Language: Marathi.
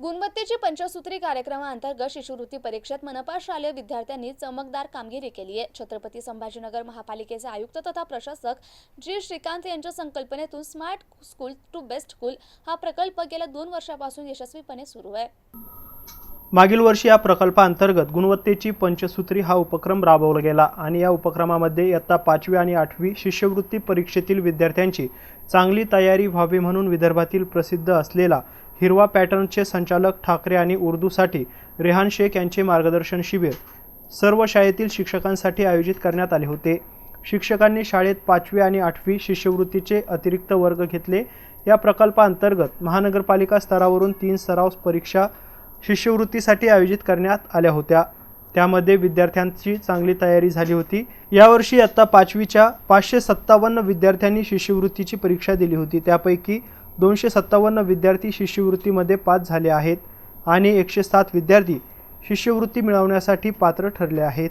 गुणवत्तेची पंचसूत्री कार्यक्रमाअंतर्गत शिष्यवृत्ती परीक्षेत मनपा शालेय विद्यार्थ्यांनी चमकदार कामगिरी केली आहे. छत्रपती संभाजीनगर महापालिकेचे आयुक्त तथा प्रशासक जी. श्रीकांत यांच्या संकल्पनेतून smart school to best school हा प्रकल्प गेल्या दोन वर्षापासून यशस्वीपणे सुरू आहे. मागील वर्षी या प्रकल्पाअंतर्गत गुणवत्तेची पंचसूत्री हा उपक्रम राबवला गेला आणि या उपक्रमामध्ये इयत्ता पाचवी आणि आठवी शिष्यवृत्ती परीक्षेतील विद्यार्थ्यांची चांगली तयारी व्हावी म्हणून विदर्भातील प्रसिद्ध असलेला हिरवा पॅटर्नचे संचालक ठाकरे आणि उर्दूसाठी रेहान शेख यांचे मार्गदर्शन शिबिर सर्व शाळेतील शिक्षकांसाठी आयोजित करण्यात आले होते. शिक्षकांनी शाळेत पाचवी आणि आठवी शिष्यवृत्तीचे अतिरिक्त वर्ग घेतले. या प्रकल्पाअंतर्गत महानगरपालिका स्तरावरून तीन सराव परीक्षा शिष्यवृत्तीसाठी आयोजित करण्यात आल्या होत्या. त्यामध्ये विद्यार्थ्यांची चांगली तयारी झाली होती. यावर्षी आत्ता पाचवीच्या पाचशे सत्तावन्न विद्यार्थ्यांनी शिष्यवृत्तीची परीक्षा दिली होती. त्यापैकी दोनशे सत्तावन्न विद्यार्थी शिष्यवृत्तीमध्ये पास झाले आहेत आणि एकशे सात विद्यार्थी शिष्यवृत्ती मिळवण्यासाठी पात्र ठरले आहेत.